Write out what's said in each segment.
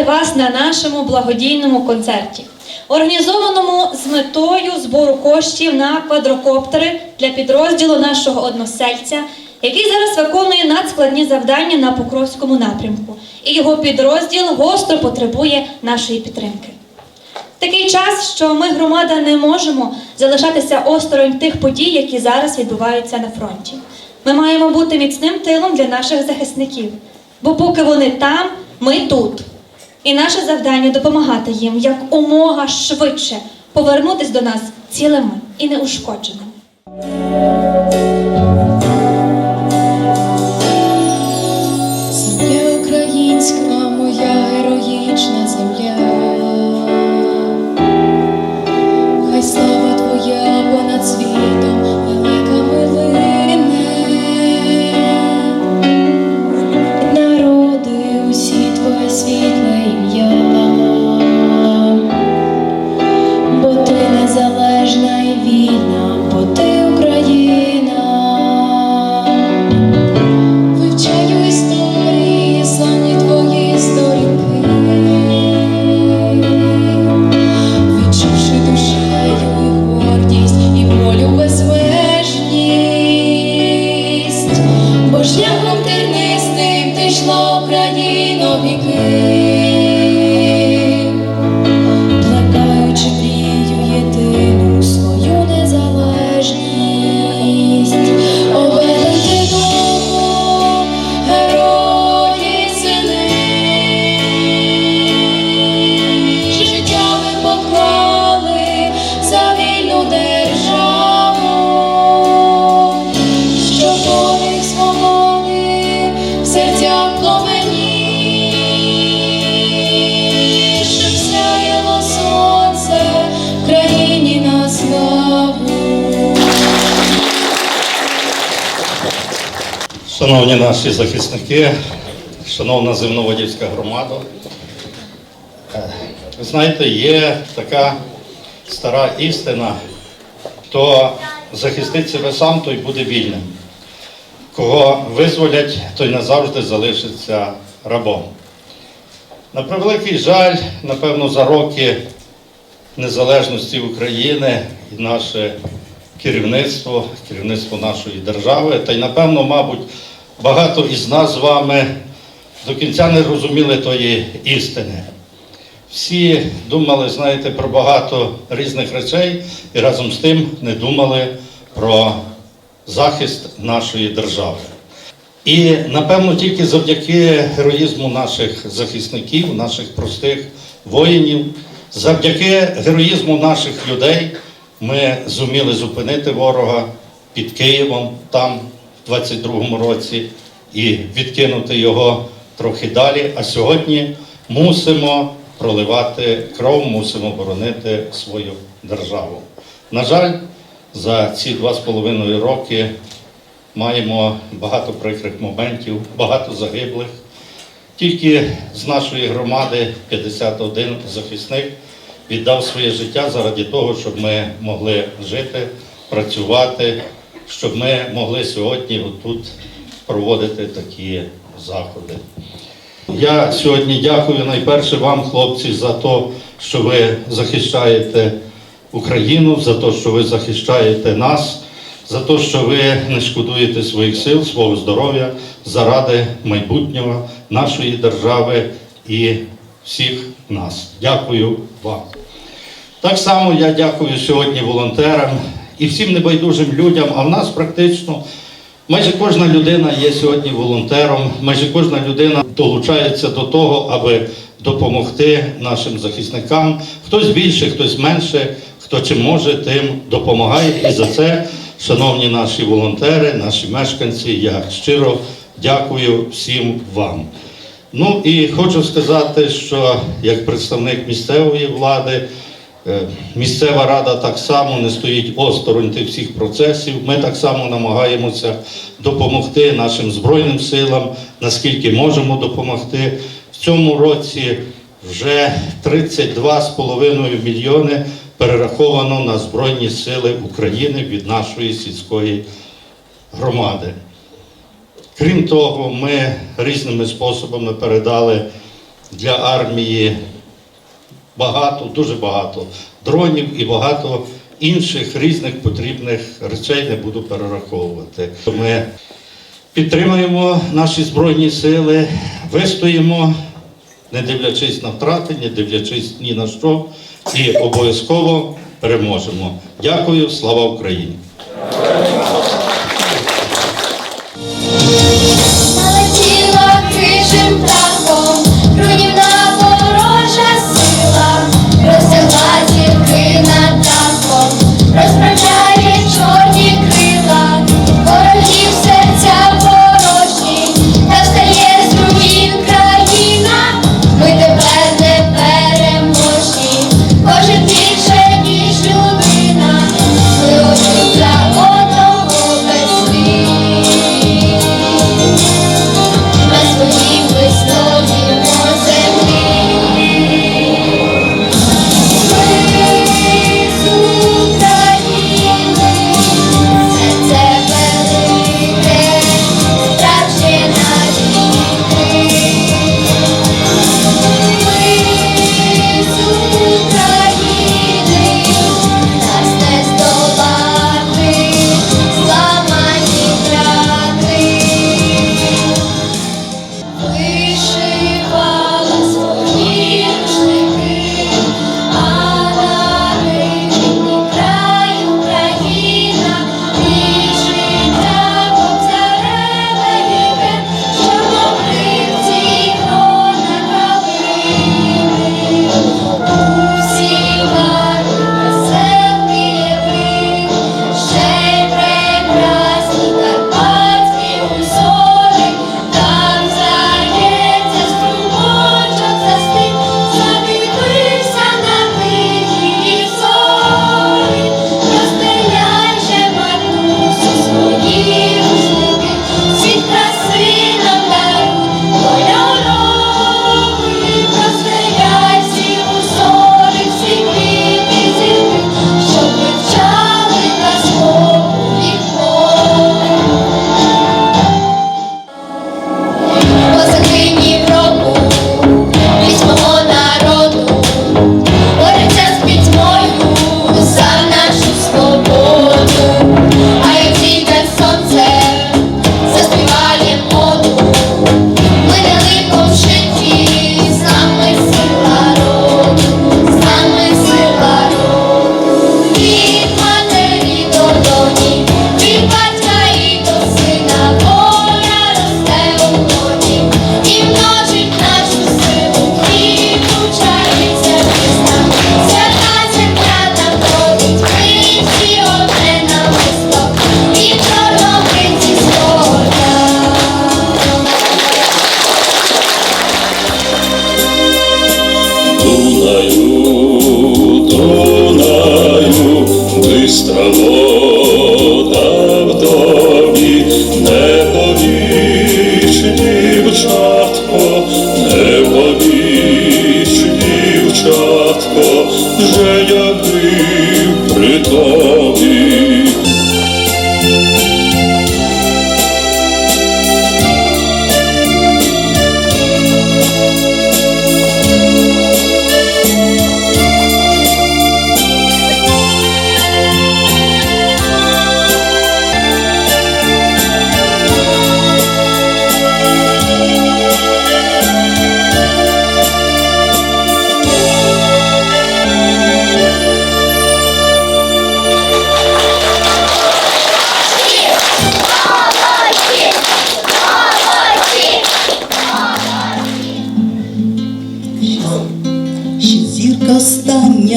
вітати вас на нашому благодійному концерті, організованому з метою збору коштів на квадрокоптери для підрозділу нашого односельця, який зараз виконує надскладні завдання на Покровському напрямку, і його підрозділ гостро потребує нашої підтримки. Такий час, що ми, громада, не можемо залишатися осторонь тих подій, які зараз відбуваються на фронті. Ми маємо бути міцним тилом для наших захисників, бо поки вони там, ми тут. І наше завдання допомагати їм як умога швидше повернутись до нас цілими і неушкодженими. Земля українська, моя героїчна земля. Шановні наші захисники, шановна земноводівська громада, ви знаєте, є така стара істина, хто захистить себе сам, той буде вільним. Кого визволять, той назавжди залишиться рабом. На превеликий жаль, напевно, за роки незалежності України і наше керівництво, керівництво нашої держави, та й напевно, мабуть, багато із нас з вами до кінця не розуміли тої істини. Всі думали, знаєте, про багато різних речей і разом з тим не думали про захист нашої держави. І напевно тільки завдяки героїзму наших захисників, наших простих воїнів, завдяки героїзму наших людей ми зуміли зупинити ворога під Києвом там 22-му році і відкинути його трохи далі. А сьогодні мусимо проливати кров, мусимо боронити свою державу. На жаль, за ці два з половиною роки маємо багато прикрих моментів, багато загиблих. Тільки з нашої громади 51 захисник віддав своє життя заради того, щоб ми могли жити, працювати, щоб ми могли сьогодні тут проводити такі заходи. Я сьогодні дякую найперше вам, хлопці, за те, що ви захищаєте Україну, за те, що ви захищаєте нас, за те, що ви не шкодуєте своїх сил, свого здоров'я заради майбутнього нашої держави і всіх нас. Дякую вам. Так само я дякую сьогодні волонтерам і всім небайдужим людям, а в нас практично майже кожна людина є сьогодні волонтером, майже кожна людина долучається до того, аби допомогти нашим захисникам. Хтось більше, хтось менше, хто чим може, тим допомагає. І за це, шановні наші волонтери, наші мешканці, я щиро дякую всім вам. Ну і хочу сказати, що як представник місцевої влади, Е, місцева рада так само не стоїть осторонь тих всіх процесів. Ми так само намагаємося допомогти нашим Збройним силам, наскільки можемо допомогти. В цьому році вже 32,5 мільйони перераховано на Збройні Сили України від нашої сільської громади. Крім того, ми різними способами передали для армії багато, дуже багато дронів і багато інших різних потрібних речей не буду перераховувати. Ми підтримуємо наші збройні сили, вистоїмо, не дивлячись на втрати, не дивлячись ні на що, і обов'язково переможемо. Дякую, слава Україні.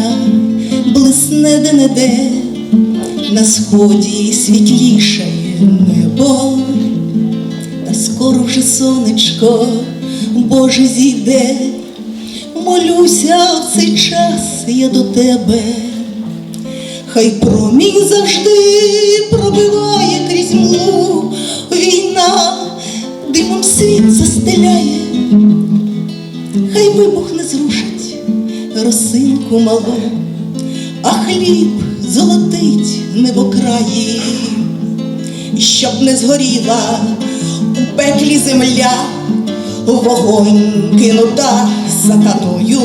зоря блисне де не де, на сході світлішає небо, та скоро вже сонечко Боже зійде, молюся в цей час я до тебе, хай промінь завжди пробиває крізь млу. Війна, димом світ застеляє, хай вибух не зрушить росинку малу, а хліб золотить небокраї, щоб не згоріла у пеклі земля, вогонь кинута сатаною,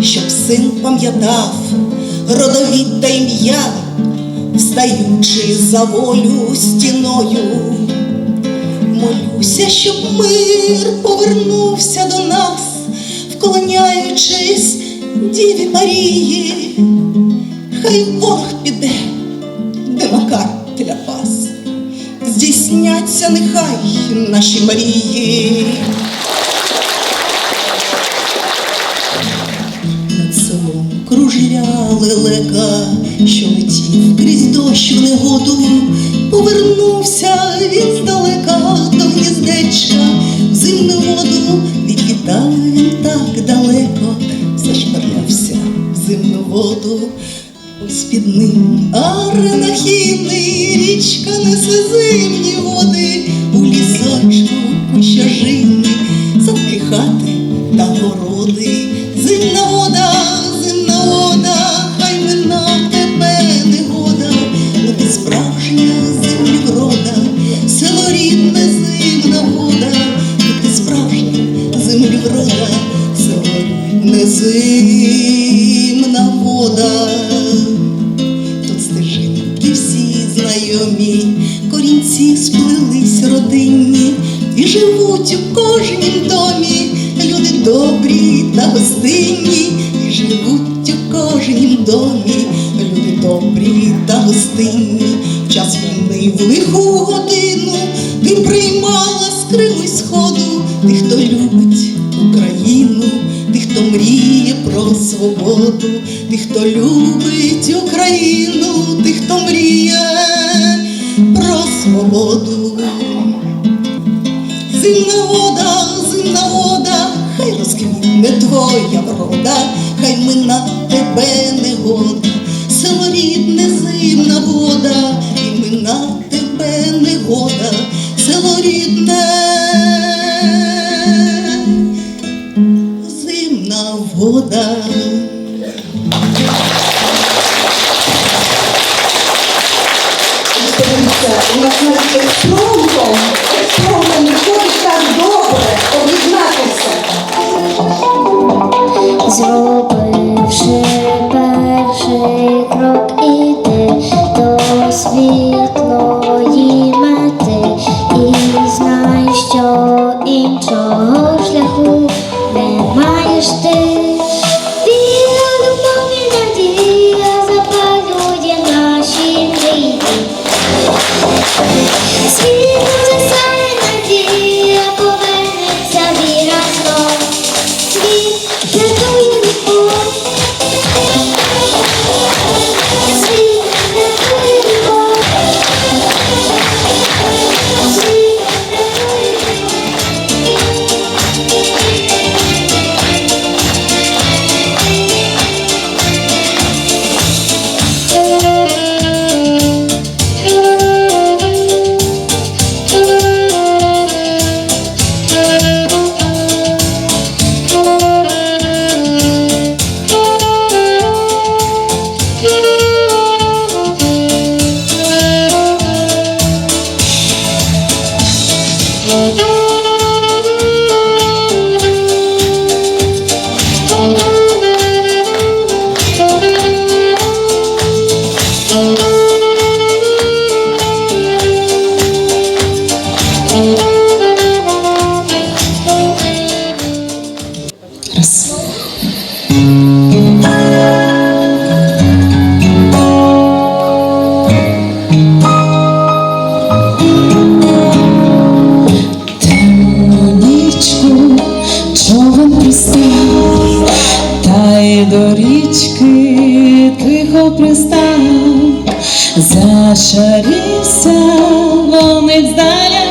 щоб син пам'ятав родові та ім'я, встаючи за волю стіною. Молюся, щоб мир повернувся до нас вклоняючись Діві Марії, хай ворог піде, де Макар для вас. Здійсняться нехай наші мрії. Над селом кружляли лека, що летів крізь дощ в негоду, повернувся Під ним аренахідний річка несе зимні води знайомі, корінці сплелись родинні і живуть у кожнім домі. Люди добрі та гостинні, і живуть у кожнім домі. Люди добрі та гостинні, час війни в лиху годину. Ти приймала з Криму й сходу. Тих, хто любить Україну, тих, хто мріє про свободу, тих, хто любить Україну, твоя врода, до річки тихо пристав, зашарівся вомить здаля,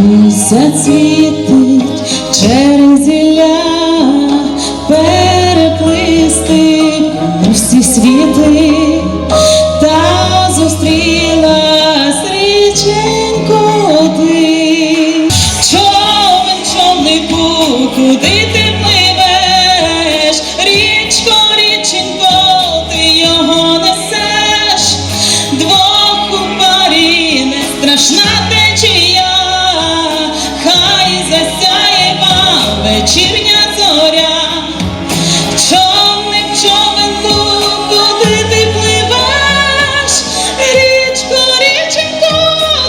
місяць вечірня зоря, човник, човенку, куди ти пливеш, річко, річенько,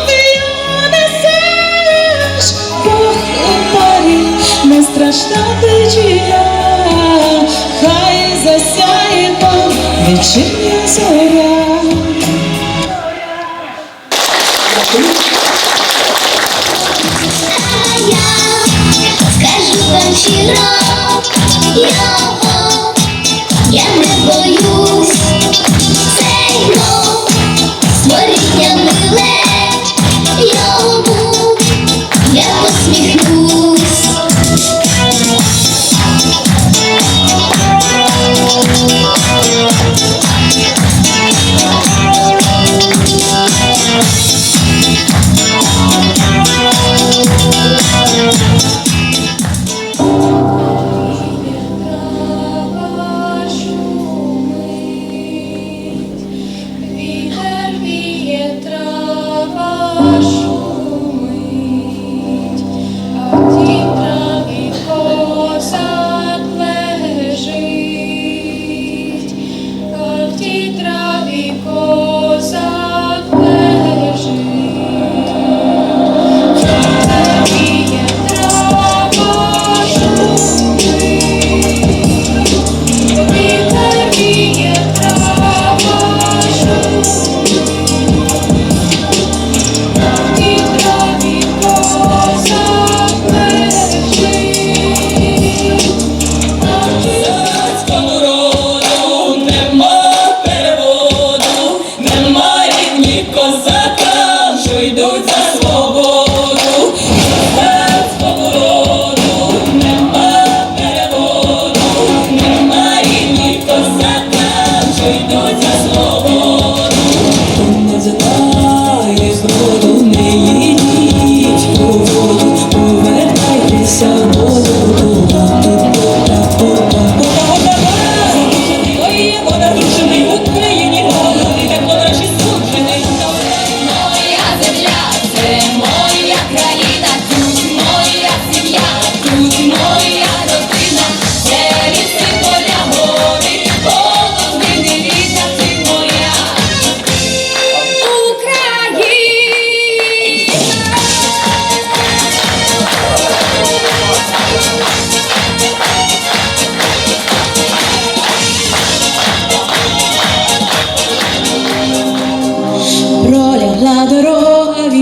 ти його несеш, Бог у парі не страшна течія, хай засяє вам вечірня зоря.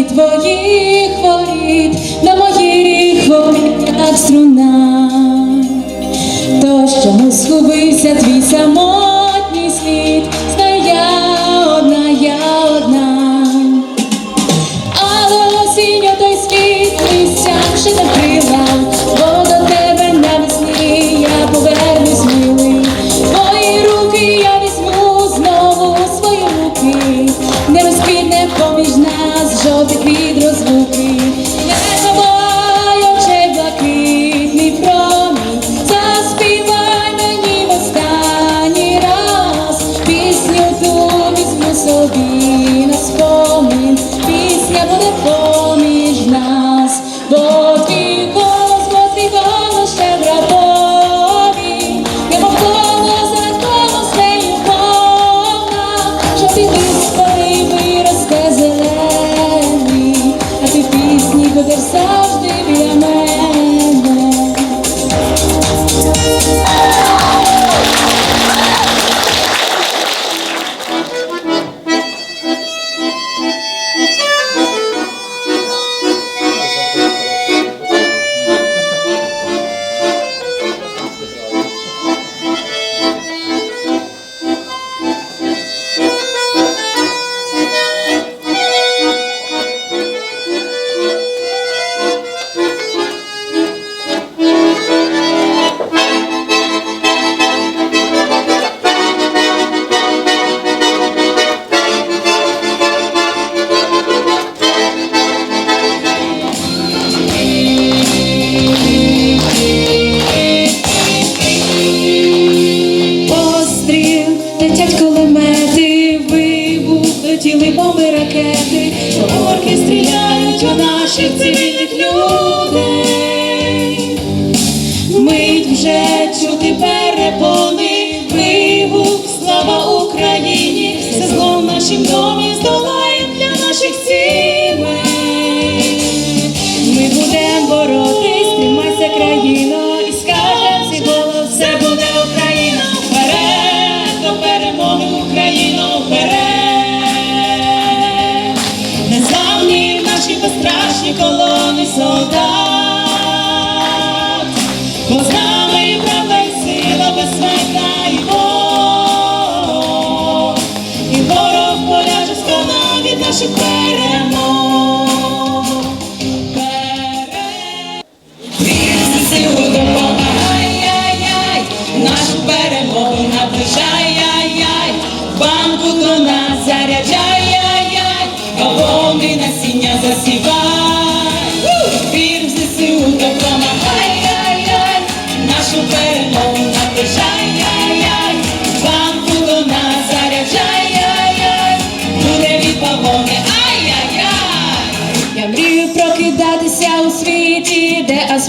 звуки твоїх воріт на моїх як струна, то що не згубився твій самотній she told me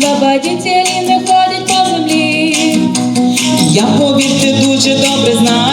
освободителі не ходять по землі. Я повір, дуже добре знаю.